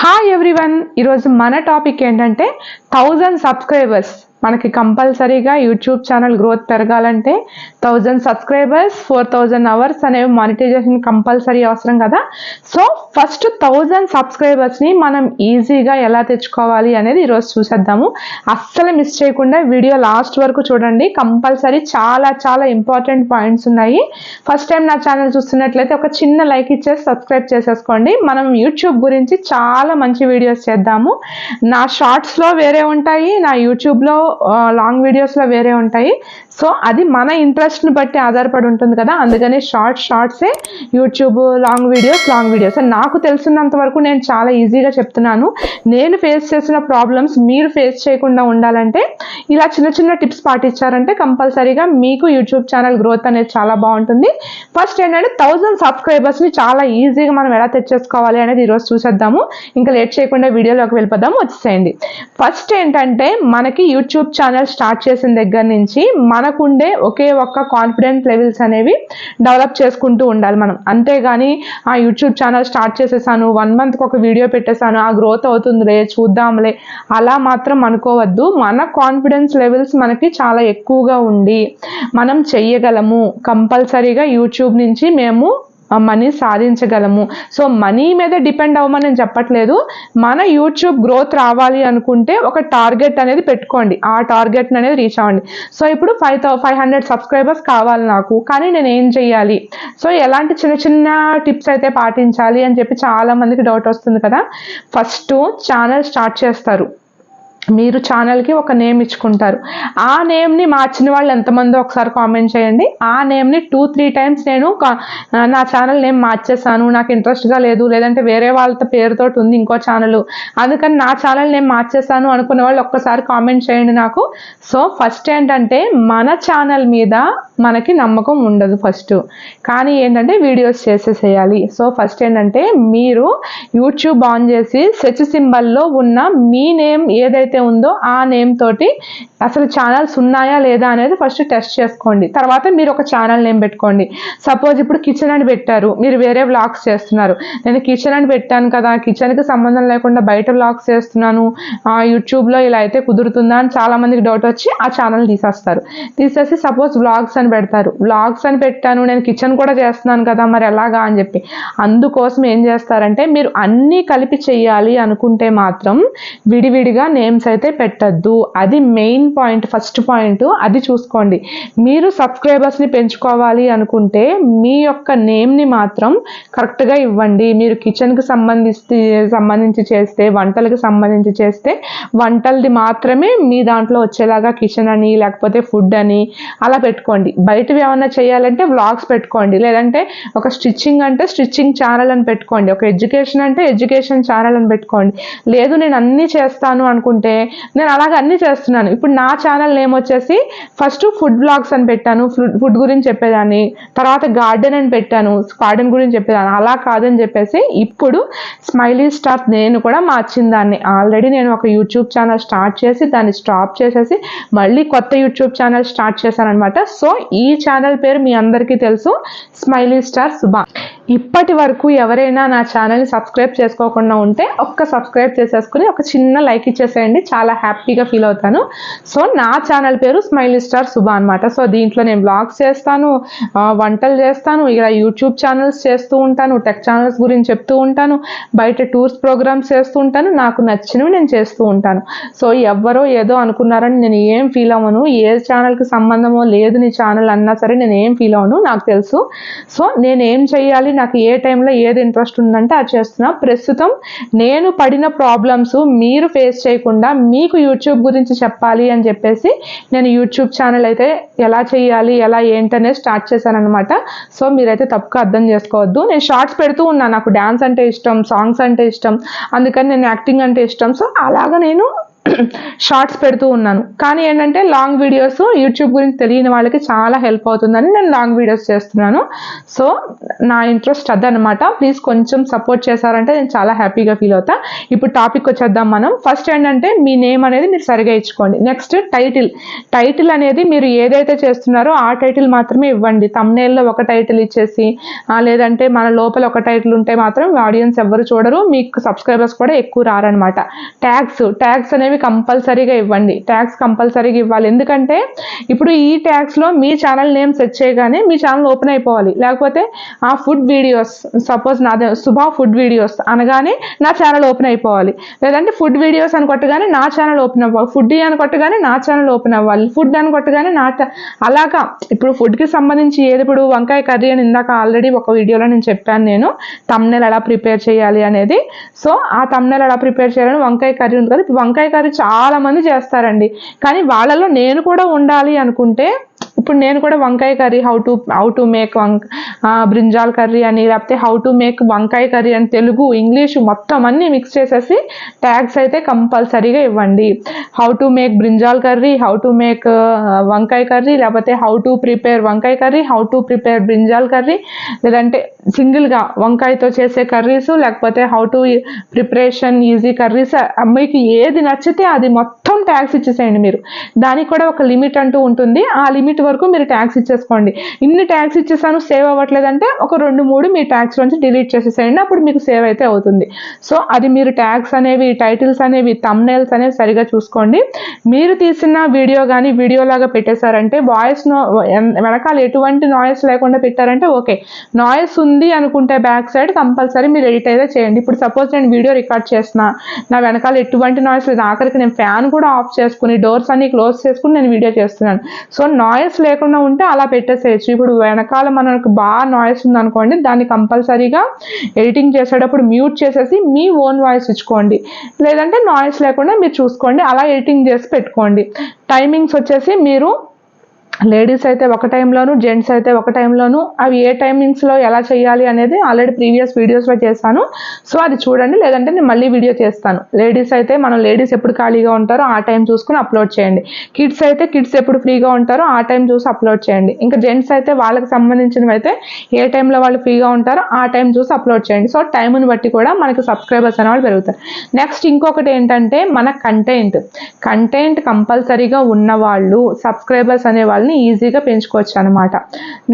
Hi everyone ఈరోజు మన topic ఏంటంటే థౌజండ్ సబ్స్క్రైబర్స్. మనకి కంపల్సరీగా యూట్యూబ్ ఛానల్ గ్రోత్ పెరగాలంటే thousand subscribers four thousand hours అనేవి మానిటైజేషన్ కంపల్సరీ అవసరం కదా. సో ఫస్ట్ థౌజండ్ సబ్స్క్రైబర్స్ని మనం ఈజీగా ఎలా తెచ్చుకోవాలి అనేది ఈరోజు చూసేద్దాము. అస్సలు మిస్ చేయకుండా వీడియో లాస్ట్ వరకు చూడండి. కంపల్సరీ చాలా చాలా ఇంపార్టెంట్ పాయింట్స్ ఉన్నాయి. ఫస్ట్ టైం నా ఛానల్ చూస్తున్నట్లయితే ఒక చిన్న లైక్ ఇచ్చేసి సబ్స్క్రైబ్ చేసేసుకోండి. మనం యూట్యూబ్ గురించి చాలా మంచి వీడియోస్ చేద్దాము. నా షార్ట్స్లో వేరే ఉంటాయి నా యూట్యూబ్లో లాంగ్ వీడియోస్లో వేరే ఉంటాయి. సో అది మన ఇంట్రెస్ట్ని బట్టి ఆధారపడి ఉంటుంది కదా. అందుకని short షార్ట్సే YouTube long videos long videos నాకు తెలిసినంత వరకు నేను చాలా ఈజీగా చెప్తున్నాను. నేను ఫేస్ చేసిన ప్రాబ్లమ్స్ మీరు ఫేస్ చేయకుండా ఉండాలంటే ఇలా చిన్న చిన్న టిప్స్ పాటించారంటే కంపల్సరీగా మీకు యూట్యూబ్ ఛానల్ గ్రోత్ అనేది చాలా బాగుంటుంది. ఫస్ట్ ఏంటంటే థౌజండ్ సబ్స్క్రైబర్స్ని చాలా ఈజీగా మనం ఎలా తెచ్చేసుకోవాలి అనేది ఈరోజు చూసేద్దాము. ఇంకా లేట్ చేయకుండా వీడియోలోకి వెళ్ళిపోదాము. వచ్చేసేయండి. ఫస్ట్ ఏంటంటే మనకి యూట్యూబ్ ఛానల్ స్టార్ట్ చేసిన దగ్గర నుంచి మనకుండే ఒకే ఒక్క కాన్ఫిడెన్స్ లెవెల్స్ అనేవి డెవలప్ చేసుకుంటూ ఉండాలి మనం. అంతేగాని ఆ యూట్యూబ్ ఛానల్ స్టార్ట్ చేసేసాను వన్ మంత్కి ఒక వీడియో పెట్టేసాను ఆ గ్రోత్ అవుతుందిలే చూద్దాంలే అలా మాత్రం అనుకోవద్దు. మన కాన్ఫిడెన్స్ లెవెల్స్ మనకి చాలా ఎక్కువగా ఉండి మనం చెయ్యగలము. కంపల్సరీగా యూట్యూబ్ నుంచి మేము మనీ సాధించగలము. సో మనీ మీద డిపెండ్ అవ్వమని నేను చెప్పట్లేదు. మన యూట్యూబ్ గ్రోత్ రావాలి అనుకుంటే ఒక టార్గెట్ అనేది పెట్టుకోండి. ఆ టార్గెట్ అనేది రీచ్ అవ్వండి. సో ఇప్పుడు five thou five hundred subscribers కావాలి నాకు. కానీ నేను ఏం చెయ్యాలి? సో ఎలాంటి చిన్న చిన్న టిప్స్ అయితే పాటించాలి అని చెప్పి చాలా మందికి డౌట్ వస్తుంది కదా. ఫస్ట్ ఛానల్ స్టార్ట్ చేస్తారు. మీరు ఛానల్కి ఒక నేమ్ ఇచ్చుకుంటారు. ఆ నేమ్ని మార్చిన వాళ్ళు ఎంతమందో ఒకసారి కామెంట్ చేయండి. ఆ నేమ్ని టూ త్రీ టైమ్స్ నేను నా ఛానల్ నేమ్ మార్చేసాను నాకు ఇంట్రెస్ట్గా లేదు. లేదంటే వేరే వాళ్ళతో పేరుతో ఉంది ఇంకో ఛానల్ అందుకని నా ఛానల్ నేమ్ మార్చేసాను అనుకున్న వాళ్ళు ఒక్కసారి కామెంట్ చేయండి నాకు. సో ఫస్ట్ ఏంటంటే మన ఛానల్ మీద మనకి నమ్మకం ఉండదు ఫస్ట్ కానీ ఏంటంటే వీడియోస్ చేసేసేయాలి. సో ఫస్ట్ ఏంటంటే మీరు యూట్యూబ్ ఆన్ చేసి సెర్చ్ సింబల్లో ఉన్న మీ నేమ్ ఏదైతే ఉందో ఆ నేమ్ తోటి అసలు ఛానల్స్ ఉన్నాయా లేదా అనేది ఫస్ట్ టెస్ట్ చేసుకోండి. తర్వాత మీరు ఒక ఛానల్ నేమ్ పెట్టుకోండి. సపోజ్ ఇప్పుడు కిచెన్ అని పెట్టారు. మీరు వేరే వ్లాగ్స్ చేస్తున్నారు. నేను కిచెన్ అని పెట్టాను కదా. కిచెన్కి సంబంధం లేకుండా బయట వ్లాగ్స్ చేస్తున్నాను. యూట్యూబ్లో ఇలా అయితే కుదురుతుందా అని చాలా మందికి డౌట్ వచ్చి ఆ ఛానల్ తీసేస్తారు. తీసేసి సపోజ్ వ్లాగ్స్ అని పెడతారు. వ్లాగ్స్ అని పెట్టాను. నేను కిచెన్ కూడా చేస్తున్నాను కదా. మరి ఎలాగా అని చెప్పి. అందుకోసం ఏం చేస్తారంటే మీరు అన్నీ కలిపి చెయ్యాలి అనుకుంటే మాత్రం విడివిడిగా నేమ్స్ అయితే పెట్టద్దు. అది మెయిన్ పాయింట్ ఫస్ట్ పాయింట్ అది చూసుకోండి. మీరు సబ్స్క్రైబర్స్ని పెంచుకోవాలి అనుకుంటే మీ యొక్క నేమ్ని మాత్రం కరెక్ట్గా ఇవ్వండి. మీరు కిచెన్కి సంబంధించి సంబంధించి చేస్తే వంటలకు సంబంధించి చేస్తే వంటలది మాత్రమే మీ దాంట్లో వచ్చేలాగా కిచెన్ అని లేకపోతే ఫుడ్ అని అలా పెట్టుకోండి. బయటవి ఏమన్నా చేయాలంటే వ్లాగ్స్ పెట్టుకోండి. లేదంటే ఒక స్టిచ్చింగ్ అంటే స్టిచ్చింగ్ ఛానల్ అని పెట్టుకోండి. ఒక ఎడ్యుకేషన్ అంటే ఎడ్యుకేషన్ ఛానల్ అని పెట్టుకోండి. లేదు నేను అన్నీ చేస్తాను అనుకుంటే నేను అలాగ అన్నీ చేస్తున్నాను. ఇప్పుడు నా ఛానల్ నేమ్ వచ్చేసి ఫస్ట్ ఫుడ్ బ్లాగ్స్ అని పెట్టాను. ఫుడ్ ఫుడ్ గురించి చెప్పేదాన్ని తర్వాత గార్డెన్ అని పెట్టాను. గార్డెన్ గురించి చెప్పేదాన్ని. అలా కాదని చెప్పేసి ఇప్పుడు స్మైలీ స్టార్ నేను కూడా మార్చిన దాన్ని ఆల్రెడీ నేను ఒక యూట్యూబ్ ఛానల్ స్టార్ట్ చేసి దాన్ని స్టాప్ చేసేసి మళ్ళీ కొత్త యూట్యూబ్ ఛానల్ స్టార్ట్ చేశాను అనమాట సో ఈ ఛానల్ పేరు మీ అందరికీ తెలుసు. స్మైలీ స్టార్ సుభా ఇప్పటి వరకు ఎవరైనా నా ఛానల్ని సబ్స్క్రైబ్ చేసుకోకుండా ఉంటే ఒక్క సబ్స్క్రైబ్ చేసేసుకుని ఒక చిన్న లైక్ ఇచ్చేసేయండి. చాలా హ్యాపీగా ఫీల్ అవుతాను. సో నా ఛానల్ పేరు స్మైల్ స్టార్ సుభా అనమాట సో దీంట్లో నేను బ్లాగ్స్ చేస్తాను వంటలు చేస్తాను ఇలా యూట్యూబ్ ఛానల్స్ చేస్తూ ఉంటాను టెక్ ఛానల్స్ గురించి చెప్తూ ఉంటాను బయట టూర్స్ ప్రోగ్రామ్స్ చేస్తూ ఉంటాను నాకు నచ్చినవి నేను చేస్తూ ఉంటాను. సో ఎవరో ఏదో అనుకున్నారని నేను ఏం ఫీల్ అవ్వను. ఏ ఛానల్కి సంబంధమో లేదు నీ ఛానల్ అన్నా సరే నేను ఏం ఫీల్ అవ్వను నాకు తెలుసు. సో నేను ఏం చెయ్యాలి నాకు ఏ టైంలో ఏది ఇంట్రెస్ట్ ఉందంటే అది చేస్తున్నా. ప్రస్తుతం నేను పడిన ప్రాబ్లమ్స్ మీరు ఫేస్ చేయకుండా మీకు యూట్యూబ్ గురించి చెప్పాలి అని చెప్పేసి నేను యూట్యూబ్ ఛానల్ అయితే ఎలా చేయాలి ఎలా ఏంటనే స్టార్ట్ చేశానమాట సో మీరైతే తప్పుగా అర్థం చేసుకోవద్దు. నేను షార్ట్స్ పెడుతూ ఉన్నాను నాకు డ్యాన్స్ అంటే ఇష్టం సాంగ్స్ అంటే ఇష్టం. అందుకని నేను యాక్టింగ్ అంటే ఇష్టం. సో అలాగా నేను షార్ట్స్ పెడుతూ ఉన్నాను. కానీ ఏంటంటే లాంగ్ వీడియోస్ యూట్యూబ్ గురించి తెలియని వాళ్ళకి చాలా హెల్ప్ అవుతుందని నేను లాంగ్ వీడియోస్ చేస్తున్నాను. సో నా ఇంట్రెస్ట్ అదనమాట ప్లీజ్ కొంచెం సపోర్ట్ చేశారంటే నేను చాలా హ్యాపీగా ఫీల్ అవుతా. ఇప్పుడు టాపిక్ వచ్చేద్దాం మనం. ఫస్ట్ ఏంటంటే మీ నేమ్ అనేది మీరు సరిగా ఇచ్చుకోండి. Next title. టైటిల్ అనేది మీరు ఏదైతే చేస్తున్నారో ఆ టైటిల్ మాత్రమే ఇవ్వండి. తమ్నేల్లో ఒక టైటిల్ ఇచ్చేసి లేదంటే మన లోపల ఒక టైటిల్ ఉంటే మాత్రం ఆడియన్స్ ఎవరు చూడరు. మీకు సబ్స్క్రైబర్స్ కూడా ఎక్కువ రారనమాట ట్యాగ్స్. ట్యాగ్స్ అనేవి కంపల్సరీగా ఇవ్వండి. ట్యాగ్స్ కంపల్సరీగా ఇవ్వాలి. ఎందుకంటే ఇప్పుడు ఈ ట్యాగ్స్లో మీ ఛానల్ నేమ్ సెట్ చేయగానే మీ ఛానల్ ఓపెన్ అయిపోవాలి. లేకపోతే ఆ ఫుడ్ వీడియోస్ సపోజ్ నాదే శుభా ఫుడ్ వీడియోస్ అనగానే నా ఛానల్ ఓపెన్ అయిపోవాలి. లేదంటే ఫుడ్ వీడియోస్ అని కొట్టగానే నా ఛానల్ ఓపెన్ అవ్వాలి ఫుడ్ అని కొట్టగానే నా ఛానల్ ఓపెన్ అవ్వాలి. ఫుడ్ అని కొట్టగానే నా అలాగా. ఇప్పుడు ఫుడ్కి సంబంధించి ఏది? ఇప్పుడు వంకాయ కర్రీ అని ఇందాక ఆల్రెడీ ఒక వీడియోలో నేను చెప్పాను నేను. తమ్నెల్ ఎలా ప్రిపేర్ చేయాలి అనేది. సో ఆ తమ్నెల్ ఎలా ప్రిపేర్ చేయాలని వంకాయ కర్రీ ఉంది కదా. వంకాయ కర్రీ చాలా మంది చేస్తారండి. కానీ వాళ్ళలో నేను కూడా ఉండాలి అనుకుంటే ఇప్పుడు నేను కూడా వంకాయ curry how to how to make వంక బ్రింజాల్ కర్రీ అని లేకపోతే హౌ టు మేక్ వంకాయ కర్రీ అని తెలుగు ఇంగ్లీషు మొత్తం అన్ని మిక్స్ చేసేసి ట్యాగ్స్ అయితే కంపల్సరీగా ఇవ్వండి. How to make brinjal curry how to make వంకాయ కర్రీ లేకపోతే హౌ టు ప్రిపేర్ వంకాయ curry how to prepare brinjal curry లేదంటే సింగిల్గా వంకాయతో చేసే కర్రీస్ లేకపోతే how to preparation easy curries మీకు ఏది నచ్చితే అది మొత్తం ట్యాక్స్ ఇచ్చేసేయండి మీరు. దానికి కూడా ఒక లిమిట్ అంటూ ఉంటుంది. ఆ లిమిట్ వరకు మీరు ట్యాక్స్ ఇచ్చేసుకోండి. ఇన్ని ట్యాక్స్ ఇచ్చేసాను సేవ్ అవ్వట్లేదంటే ఒక రెండు మూడు మీ ట్యాక్స్ నుంచి డిలీట్ చేసేసేయండి అప్పుడు మీకు సేవ్ అయితే అవుతుంది. సో అది మీరు ట్యాగ్స్ అనేవి టైటిల్స్ అనేవి తమ్నేల్స్ అనేవి సరిగా చూసుకోండి. మీరు తీసిన వీడియో కానీ వీడియో లాగా పెట్టేశారంటే వాయిస్ నో వెనకాల ఎటువంటి నాయిస్ లేకుండా పెట్టారంటే ఓకే నాయిస్ ఉంది అనుకుంటే బ్యాక్ సైడ్ కంపల్సరీ మీరు ఎడిట్ అయితే చేయండి. ఇప్పుడు సపోజ్ నేను వీడియో రికార్డ్ చేసిన నా వెనకాల ఎటువంటి నాయిస్ లేదు. ఆఖరికి నేను ఫ్యాన్ కూడా ఆఫ్ చేసుకుని డోర్స్ అన్ని క్లోజ్ చేసుకుని నేను వీడియో చేస్తున్నాను. సో నాయిస్ నాయిస్ లేకుండా ఉంటే అలా పెట్టేసేయచ్చు. ఇప్పుడు వెనకాల మనకు బాగా నాయిస్ ఉంది అనుకోండి దాన్ని కంపల్సరీగా ఎడిటింగ్ చేసేటప్పుడు మ్యూట్ చేసేసి మీ ఓన్ వాయిస్ ఇచ్చుకోండి. లేదంటే నాయిస్ లేకుండా మీరు చూసుకోండి అలా ఎడిటింగ్ చేసి పెట్టుకోండి. టైమింగ్స్ వచ్చేసి మీరు లేడీస్ అయితే ఒక టైంలోను జెంట్స్ అయితే ఒక టైంలోను. అవి ఏ టైమింగ్స్లో ఎలా చేయాలి అనేది ఆల్రెడీ ప్రీవియస్ వీడియోస్లో చేశాను. సో అది చూడండి. లేదంటే నేను మళ్ళీ వీడియో చేస్తాను. లేడీస్ అయితే మనం లేడీస్ ఎప్పుడు ఖాళీగా ఉంటారో ఆ టైం చూసుకుని అప్లోడ్ చేయండి. కిడ్స్ అయితే కిడ్స్ ఎప్పుడు ఫ్రీగా ఉంటారో ఆ టైం చూసి అప్లోడ్ చేయండి. ఇంకా జెంట్స్ అయితే వాళ్ళకి సంబంధించినవి అయితే ఏ టైంలో వాళ్ళు ఫ్రీగా ఉంటారో ఆ టైం చూసి అప్లోడ్ చేయండి. సో టైంని బట్టి కూడా మనకి సబ్స్క్రైబర్స్ అనేవాళ్ళు పెరుగుతారు. నెక్స్ట్ ఇంకొకటి ఏంటంటే మన కంటెంట్. కంటెంట్ కంపల్సరీగా ఉన్న వాళ్ళు సబ్స్క్రైబర్స్ అనేవాళ్ళు వాళ్ళని ఈజీగా పెంచుకోవచ్చు అనమాట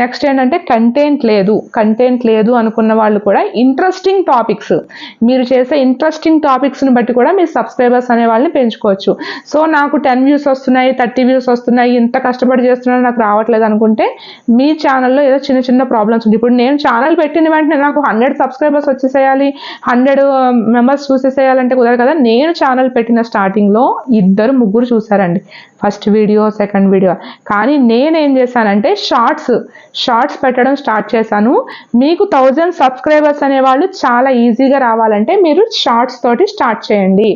నెక్స్ట్ ఏంటంటే కంటెంట్ లేదు. కంటెంట్ లేదు అనుకున్న వాళ్ళు కూడా ఇంట్రెస్టింగ్ టాపిక్స్ మీరు చేసే ఇంట్రెస్టింగ్ టాపిక్స్ని బట్టి కూడా మీ సబ్స్క్రైబర్స్ అనే వాళ్ళని పెంచుకోవచ్చు. సో నాకు టెన్ వ్యూస్ వస్తున్నాయి థర్టీ వ్యూస్ వస్తున్నాయి ఇంత కష్టపడి చేస్తున్నాను నాకు రావట్లేదు అనుకుంటే మీ ఛానల్లో ఏదో చిన్న చిన్న ప్రాబ్లమ్స్ ఉంది ఇప్పుడు నేను ఛానల్ పెట్టిన వెంటనే నాకు హండ్రెడ్ సబ్స్క్రైబర్స్ వచ్చేసేయాలి హండ్రెడ్ మెంబర్స్ చూసేసేయాలంటే కుదరదు కదా. నేను ఛానల్ పెట్టిన స్టార్టింగ్లో ఇద్దరు ముగ్గురు చూసారండి. ఫస్ట్ వీడియో సెకండ్ వీడియో కానీ నేనేం చేశానంటే షార్ట్స్ షార్ట్స్ పెట్టడం స్టార్ట్ చేశాను. మీకు థౌజండ్ సబ్స్క్రైబర్స్ అనేవాళ్ళు చాలా ఈజీగా రావాలంటే మీరు షార్ట్స్ తోటి స్టార్ట్ చేయండి.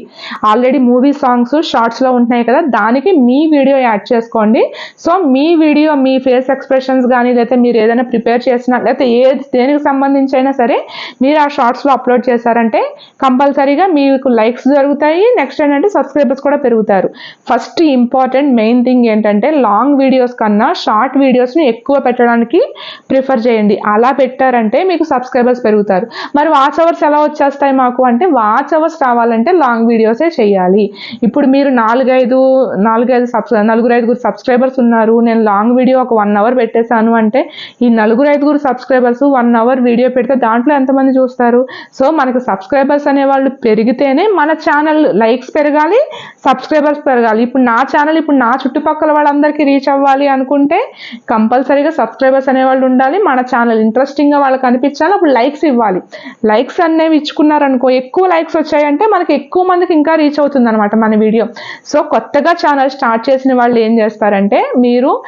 ఆల్రెడీ మూవీ సాంగ్స్ షార్ట్స్లో ఉంటున్నాయి కదా దానికి మీ వీడియో యాడ్ చేసుకోండి. సో మీ వీడియో మీ ఫేస్ ఎక్స్ప్రెషన్స్ కానీ లేకపోతే మీరు ఏదైనా ప్రిపేర్ చేసినా లేకపోతే ఏ దేనికి సంబంధించి అయినా సరే మీరు ఆ షార్ట్స్లో అప్లోడ్ చేశారంటే కంపల్సరీగా మీకు లైక్స్ జరుగుతాయి నెక్స్ట్ ఏంటంటే సబ్స్క్రైబర్స్ కూడా పెరుగుతారు. ఫస్ట్ ఇంపార్టెంట్ మెయిన్ థింగ్ ఏంటంటే లాంగ్ వీడియోస్ కన్నా షార్ట్ వీడియోస్ని ఎక్కువ పెట్టడానికి ప్రిఫర్ చేయండి. అలా పెట్టారంటే మీకు సబ్స్క్రైబర్స్ పెరుగుతారు. మరి వాచ్ అవర్స్ ఎలా వచ్చేస్తాయి మాకు? అంటే వాచ్ అవర్స్ రావాలంటే లాంగ్ వీడియోసే చేయాలి. ఇప్పుడు మీరు నాలుగైదు నాలుగైదు సబ్స్ నలుగురు ఐదుగురు సబ్స్క్రైబర్స్ ఉన్నారు. నేను లాంగ్ వీడియో ఒక వన్ అవర్ పెట్టేశాను అంటే ఈ నలుగురు ఐదుగురు సబ్స్క్రైబర్స్ వన్ అవర్ వీడియో పెడితే దాంట్లో ఎంతమంది చూస్తారు? సో మనకు సబ్స్క్రైబర్స్ అనేవాళ్ళు పెరిగితేనే మన ఛానల్ లైక్స్ పెరగాలి సబ్స్క్రైబర్స్ పెరగాలి. ఇప్పుడు నా ఛానల్ ఇప్పుడు నా చుట్టుపక్కల వాళ్ళందరికీ రీచ్ అవ్వాలి. అనుకుంటే కంపల్సరీగా సబ్స్క్రైబర్స్ అనేవాళ్ళు ఉండాలి. మన ఛానల్ ఇంట్రెస్టింగ్గా వాళ్ళకి అనిపించాలి. అప్పుడు లైక్స్ ఇవ్వాలి. లైక్స్ అనేవి ఇచ్చుకున్నారనుకో ఎక్కువ లైక్స్ వచ్చాయంటే మనకి ఎక్కువ మందికి ఇంకా రీచ్ అవుతుంది అనమాట మన వీడియో సో కొత్తగా ఛానల్ స్టార్ట్ చేసిన వాళ్ళు ఏం చేస్తారంటే మీరు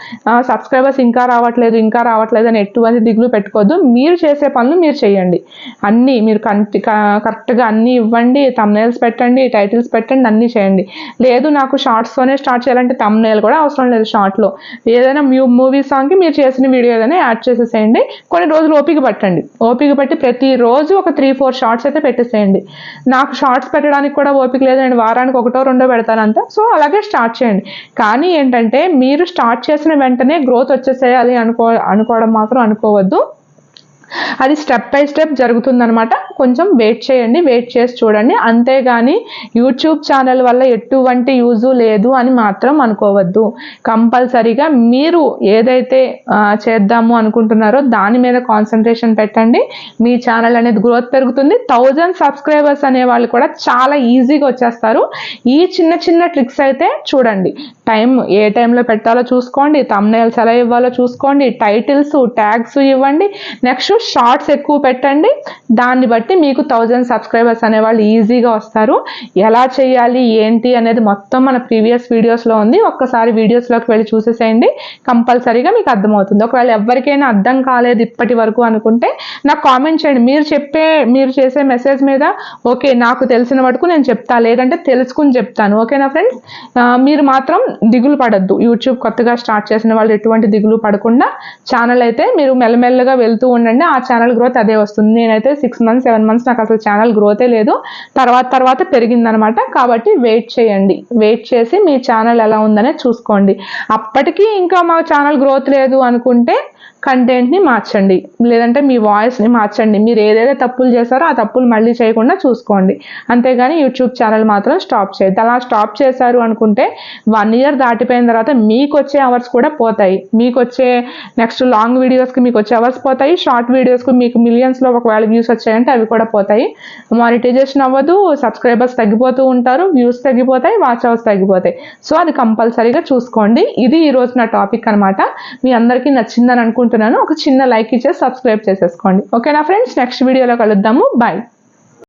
సబ్స్క్రైబర్స్ ఇంకా రావట్లేదు ఇంకా రావట్లేదు అని ఎటువంటి దిగులు పెట్టుకోవద్దు. మీరు చేసే పనులు మీరు చేయండి. అన్నీ మీరు కంటి కరెక్ట్గా అన్నీ ఇవ్వండి. తమ్నేల్స్ పెట్టండి టైటిల్స్ పెట్టండి అన్నీ చేయండి. లేదు నాకు షార్ట్స్తోనే స్టార్ట్ చేయాలంటే తమ్నేల్ కూడా అవసరం లేదు షార్ట్లో ఏదైనా మ్యూ మూవీ సాంగ్కి మీరు చేసిన వీడియో ఏదైనా యాడ్ చేసేసేయండి. కొన్ని రోజులు ఓపిక పట్టండి. ఓపిక పట్టి ప్రతిరోజు ఒక త్రీ ఫోర్ షార్ట్స్ అయితే పెట్టేసేయండి. నాకు షార్ట్స్ పెట్టడానికి కూడా ఓపిక లేదు. నేను వారానికి ఒకటో రెండో పెడతాను అంతా. సో అలాగే స్టార్ట్ చేయండి. కానీ ఏంటంటే మీరు స్టార్ట్ చేసిన వెంటనే గ్రోత్ వచ్చేసేయాలి అనుకో అనుకోవడం మాత్రం అనుకోవద్దు. అది స్టెప్ బై స్టెప్ జరుగుతుందనమాట కొంచెం వెయిట్ చేయండి వెయిట్ చేసి చూడండి. అంతేగాని యూట్యూబ్ ఛానల్ వల్ల ఎటువంటి యూజు లేదు అని మాత్రం అనుకోవద్దు. కంపల్సరీగా మీరు ఏదైతే చేద్దాము అనుకుంటున్నారో దాని మీద కాన్సన్ట్రేషన్ పెట్టండి. మీ ఛానల్ అనేది గ్రోత్ పెరుగుతుంది. థౌజండ్ సబ్స్క్రైబర్స్ అనే వాళ్ళు కూడా చాలా ఈజీగా వచ్చేస్తారు. ఈ చిన్న చిన్న ట్రిక్స్ అయితే చూడండి. టైం ఏ టైంలో పెట్టాలో చూసుకోండి. తమ్నేల్స్ ఎలా ఇవ్వాలో చూసుకోండి. టైటిల్స్ ట్యాగ్స్ ఇవ్వండి. నెక్స్ట్ షార్ట్స్ ఎక్కువ పెట్టండి. దాన్ని బట్టి మీకు థౌజండ్ సబ్స్క్రైబర్స్ అనేవాళ్ళు ఈజీగా వస్తారు. ఎలా చేయాలి ఏంటి అనేది మొత్తం మన ప్రీవియస్ వీడియోస్లో ఉంది. ఒక్కసారి వీడియోస్లోకి వెళ్ళి చూసేసేయండి. కంపల్సరీగా మీకు అర్థమవుతుంది. ఒకవేళ ఎవరికైనా అర్థం కాలేదు ఇప్పటి వరకు అనుకుంటే నాకు కామెంట్ చేయండి. మీరు చెప్పే మీరు చేసే మెసేజ్ మీద ఓకే నాకు తెలిసిన వరకు నేను చెప్తా లేదంటే తెలుసుకుని చెప్తాను. ఓకేనా ఫ్రెండ్స్? మీరు మాత్రం దిగులు పడద్దు. యూట్యూబ్ కొత్తగా స్టార్ట్ చేసిన వాళ్ళు ఎటువంటి దిగులు పడకుండా ఛానల్ అయితే మీరు మెల్లమెల్లగా వెళ్తూ ఉండండి. ఆ ఛానల్ గ్రోత్ అదే వస్తుంది. నేనైతే సిక్స్ మంత్స్ సెవెన్ మంత్స్ నాకు అసలు ఛానల్ గ్రోతే లేదు. తర్వాత తర్వాత పెరిగిందనమాట. కాబట్టి వెయిట్ చేయండి. వెయిట్ చేసి మీ ఛానల్ ఎలా ఉందనే చూసుకోండి. అప్పటికి ఇంకా మా ఛానల్ గ్రోత్ లేదు అనుకుంటే కంటెంట్ని మార్చండి. లేదంటే మీ వాయిస్ని మార్చండి. మీరు ఏదైతే తప్పులు చేశారో ఆ తప్పులు మళ్ళీ చేయకుండా చూసుకోండి. అంతేగాని యూట్యూబ్ ఛానల్ మాత్రం స్టాప్ చేయదు అలా స్టాప్ చేశారు అనుకుంటే వన్ ఇయర్ దాటిపోయిన తర్వాత మీకు వచ్చే అవర్స్ కూడా పోతాయి. మీకు వచ్చే నెక్స్ట్ లాంగ్ వీడియోస్కి మీకు వచ్చే అవర్స్ పోతాయి. షార్ట్ వీడియోస్కి మీకు మిలియన్స్లో ఒకవేళ వ్యూస్ వచ్చాయంటే అవి కూడా పోతాయి. మానిటైజేషన్ అవ్వదు. సబ్స్క్రైబర్స్ తగ్గిపోతూ ఉంటారు. వ్యూస్ తగ్గిపోతాయి. వాచ్ అవర్స్ తగ్గిపోతాయి. సో అది కంపల్సరీగా చూసుకోండి. ఇది ఈ రోజు నా టాపిక్ అనమాట మీ అందరికీ నచ్చిందని అనుకుంటున్నాను. ఒక చిన్న లైక్ ఇచ్చేసి సబ్స్క్రైబ్ చేసేసుకోండి. ఓకేనా ఫ్రెండ్స్ నెక్స్ట్ వీడియోలో కలుద్దాము. బాయ్